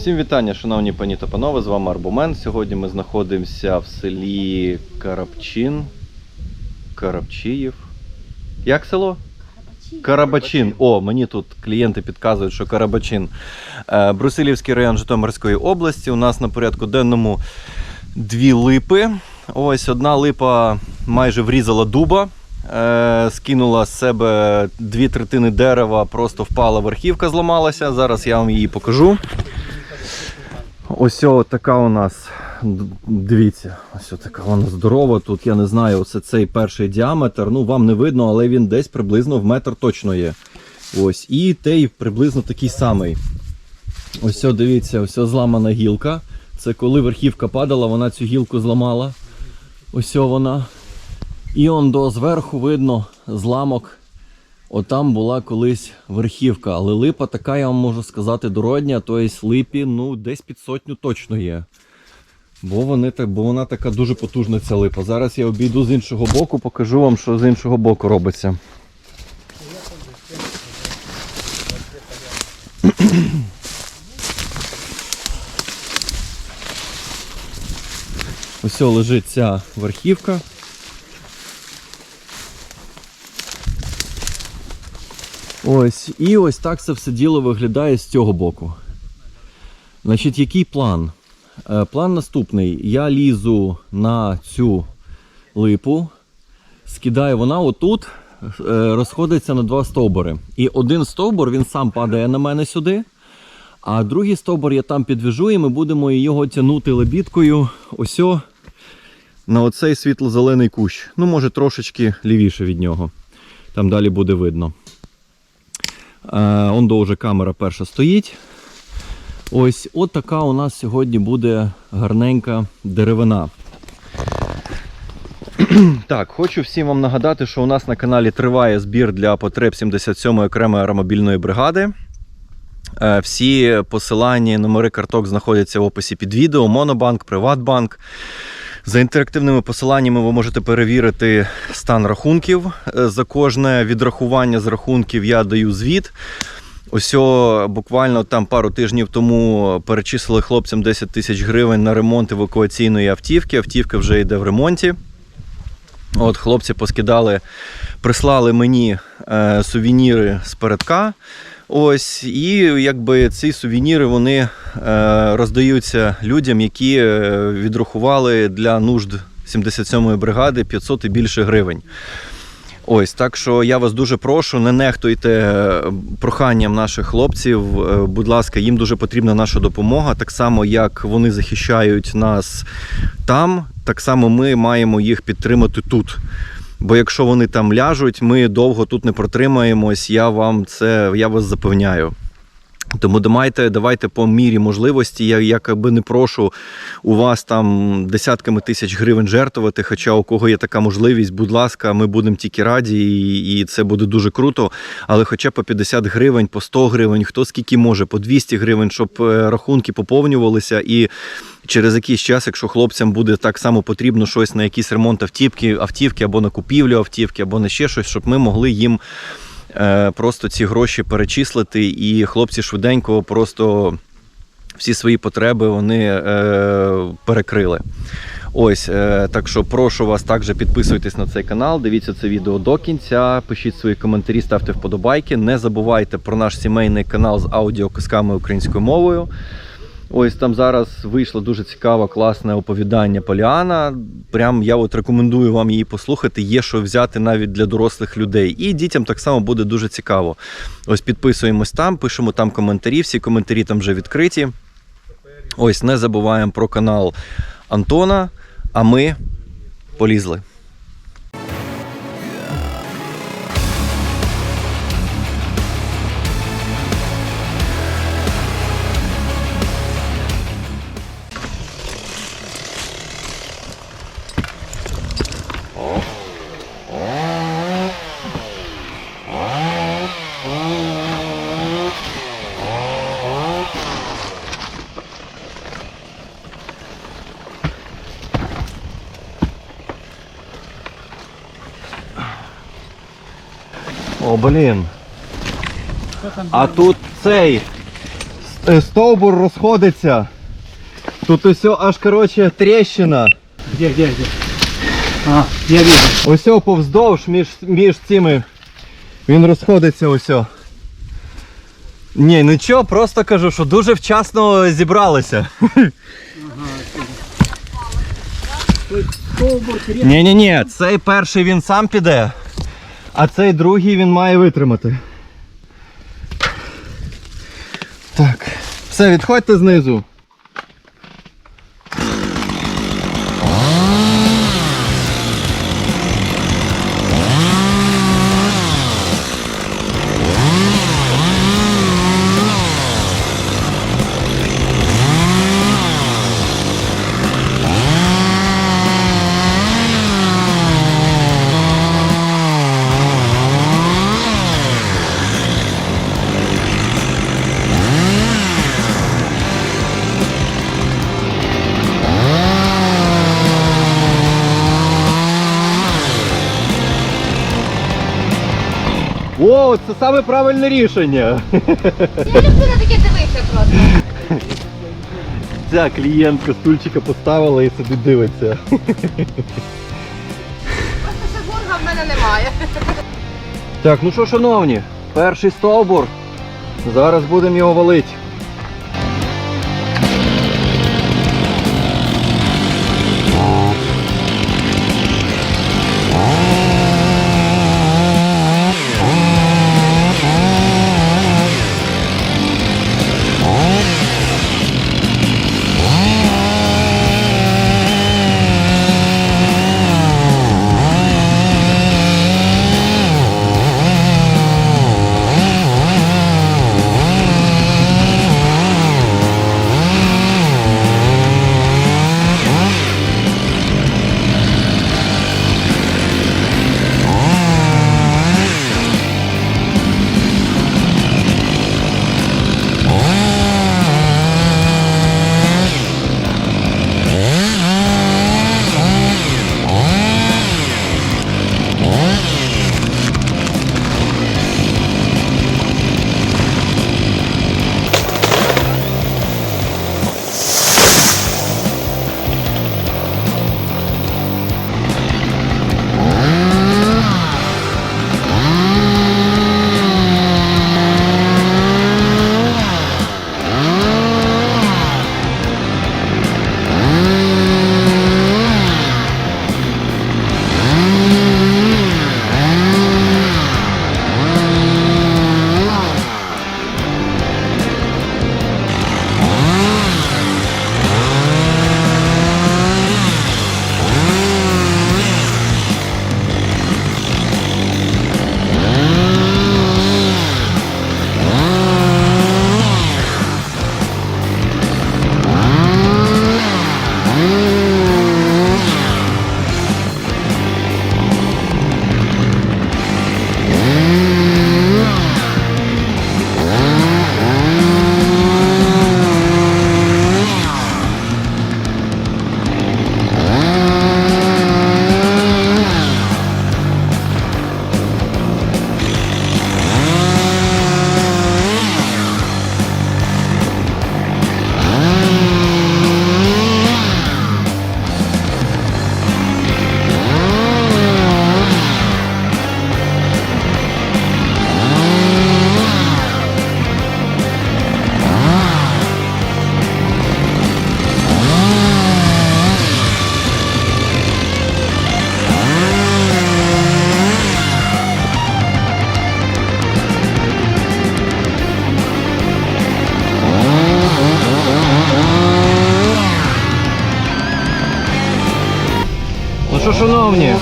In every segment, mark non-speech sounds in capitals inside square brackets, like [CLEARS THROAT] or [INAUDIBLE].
Всім вітання, шановні пані та панове, з вами Арбумен. Сьогодні ми знаходимося в селі Карабчин. Карабчиїв. Як село? Карабачин. О, мені тут клієнти підказують, що Карабачин. Е, Брусилівський район Житомирської області. У нас на порядку денному дві липи. Ось одна липа майже врізала дуба. Е, скинула з себе дві третини дерева, просто впала верхівка, зламалася. Зараз я вам її покажу. Ось така у нас. Дивіться, ось така вона здорова. Тут я не знаю, ось цей перший діаметр. Ну, вам не видно, але він десь приблизно в метр точно є. Ось. І той приблизно такий самий. Ось дивіться, ось зламана гілка. Це коли верхівка падала, вона цю гілку зламала. Ось вона. І он до зверху видно зламок. Отам була колись верхівка, але липа така, я вам можу сказати, дородня, тобто липі ну, десь під сотню точно є. Бо, вони, бо вона така дуже потужна ця липа. Зараз я обійду з іншого боку, покажу вам, що з іншого боку робиться. Ось лежить ця верхівка. Ось, і ось так це все діло виглядає з цього боку. Значить, який план? Е, план наступний. Я лізу на цю липу, скидаю вона отут, е, розходиться на два стовбури. І один стовбур він сам падає на мене сюди, а другий стовбур я там підвяжу, і ми будемо його тягнути лебідкою ось на оцей світло-зелений кущ. Ну, може, трошечки лівіше від нього. Там далі буде видно. Е, Ондо вже камера перша стоїть. Ось от така у нас сьогодні буде гарненька деревина. [CLEARS THROAT] Так, хочу всім вам нагадати, що у нас на каналі триває збір для потреб 77-ї окремої аеромобільної бригади. Е, Всі посилання, номери карток знаходяться в описі під відео. Монобанк, Приватбанк. За інтерактивними посиланнями ви можете перевірити стан рахунків. Е, За кожне відрахування з рахунків я даю звіт. Ось буквально там пару тижнів тому перечислили хлопцям 10 тисяч гривень на ремонт евакуаційної автівки. Автівка вже йде в ремонті. От хлопці поскидали, прислали мені е, сувеніри з передка. Ось, і якби ці сувеніри вони е, роздаються людям, які е, відрахували для нужд 77-ї бригади 500 і більше гривень. Ось так що я вас дуже прошу, не нехтуйте е, проханням наших хлопців. Будь ласка, їм дуже потрібна наша допомога. Так само, як вони захищають нас там, так само ми маємо їх підтримати тут. Бо якщо вони там ляжуть, ми довго тут не протримаємось. Я вам це я вас запевняю. Тому давайте, давайте по мірі можливості. Я якби не прошу у вас там десятками тисяч гривень жертвувати. Хоча у кого є така можливість, будь ласка, ми будемо тільки раді, і, і це буде дуже круто. Але хоча по 50 гривень, по 100 гривень, хто скільки може, по 200 гривень, щоб е, рахунки поповнювалися. І через якийсь час, якщо хлопцям буде так само потрібно щось на якийсь ремонт автівки, автівки або на купівлю автівки, або на ще щось, щоб ми могли їм просто ці гроші перечислити, і хлопці швиденько просто всі свої потреби вони е, перекрили. Ось, е, так що прошу вас також підписуйтесь на цей канал, дивіться це відео до кінця, пишіть свої коментарі, ставте вподобайки. Не забувайте про наш сімейний канал з аудіоказками українською мовою. Ось там зараз вийшло дуже цікаве, класне оповідання Поліана. Прям я от рекомендую вам її послухати. Є що взяти навіть для дорослих людей. І дітям так само буде дуже цікаво. Ось підписуємось там, пишемо там коментарі. Всі коментарі там вже відкриті. Ось не забуваємо про канал Антона. А ми полізли. О, блін. А тут цей е, стовбур розходиться. Тут ось аж коротше тріщина. Где, где, где? А, я вижу. Ось повздовж між, між цими. Він розходиться ось. Ні, нічого, просто кажу, що дуже вчасно зібралися. Столбур крепкий. Ні, ні, ні, цей перший він сам піде, а цей другий він має витримати. Так. Все, відходьте знизу. О, це саме правильне рішення. Я люблю на таке дивитися просто. Ця клієнтка стульчика поставила і собі дивиться. Просто шезлонга в мене немає. Так, ну що, шановні, перший стовбур. Зараз будемо його валити. Що, шановні,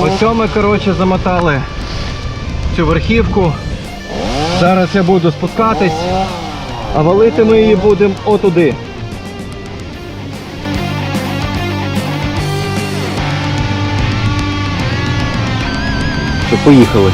ось ми, коротше, замотали цю верхівку. Зараз я буду спускатись, а валити ми її будемо отуди. Що, поїхали.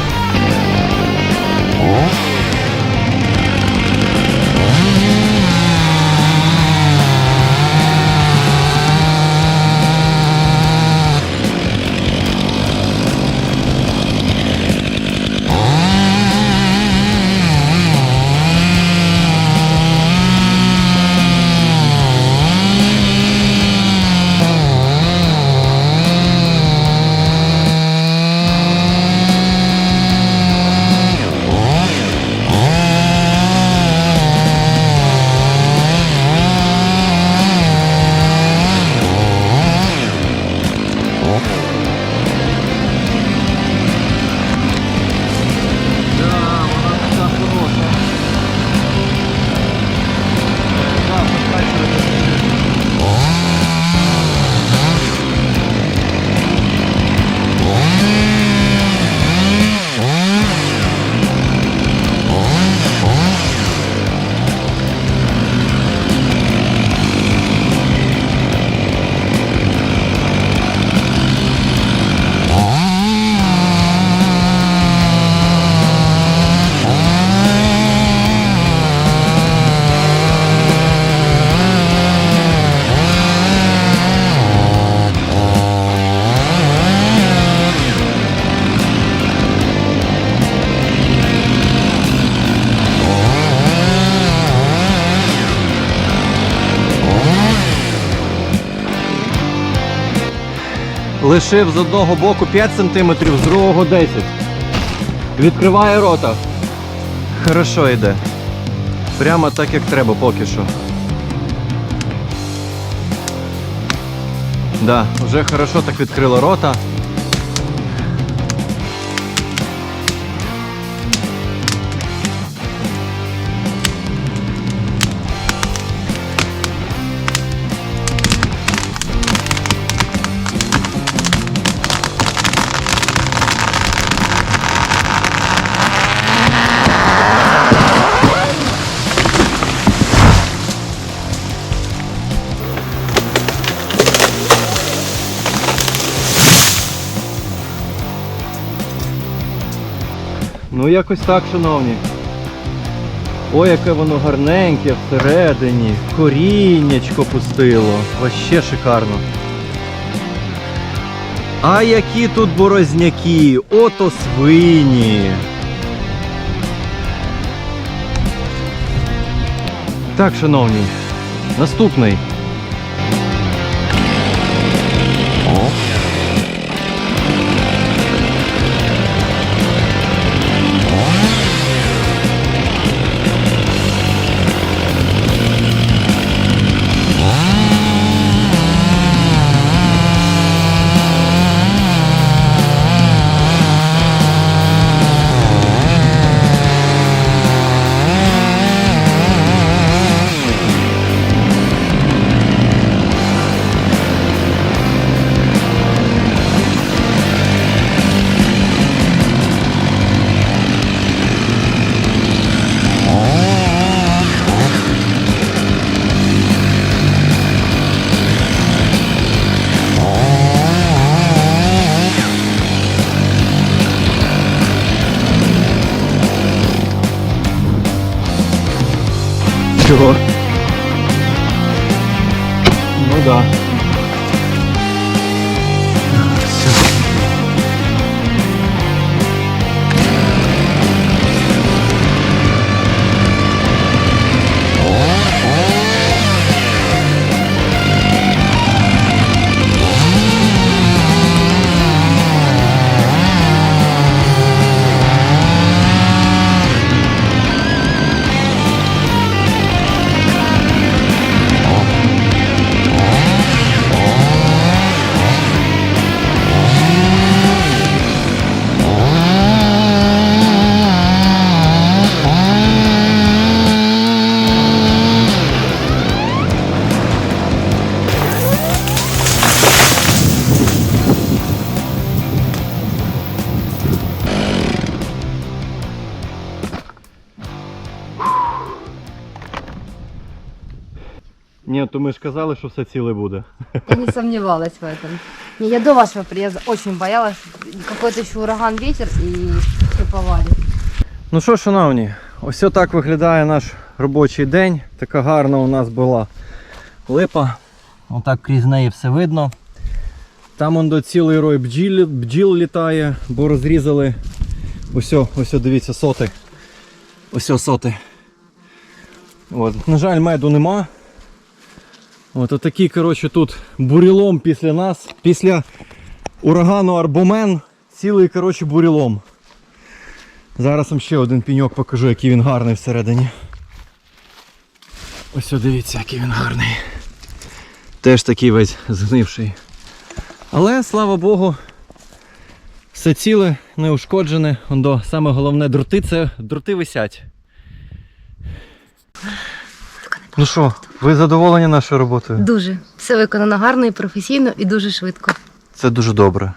Лишив з одного боку 5 см, з другого 10. Відкриває рота. Хорошо йде. Прямо так, як треба поки що. Да, вже хорошо так відкрила рота. Ну якось так, шановні. Ой, яке воно гарненьке всередині. Коріннячко пустило. Вообще шикарно. А які тут борозняки! Ото свині! Так, шановні, наступний. Ну то ми ж казали, що все ціле буде. Я не сомневалась в этом. Не, я до вашего приезда очень боялась. Какой-то еще ураган, ветер и все повалит. Ну що, шановні, ось так виглядає наш робочий день. Така гарна у нас була липа. Отак крізь неї все видно. Там он до цілий рой бджіл, бджіл літає, бо розрізали. Ось, ось дивіться, соти. Ось соти. От. На жаль, меду нема. От отакий, коротше, тут бурілом після нас, після урагану Арбомен, цілий коротше, бурілом. Зараз вам ще один піньок покажу, який він гарний всередині. Ось дивіться, який він гарний. Теж такий весь згнивший. Але, слава Богу, все ціле, неушкоджене. Ондо, саме головне дроти це дроти висять. Ну що, ви задоволені нашою роботою? Дуже. Все виконано гарно і професійно і дуже швидко. Це дуже добре.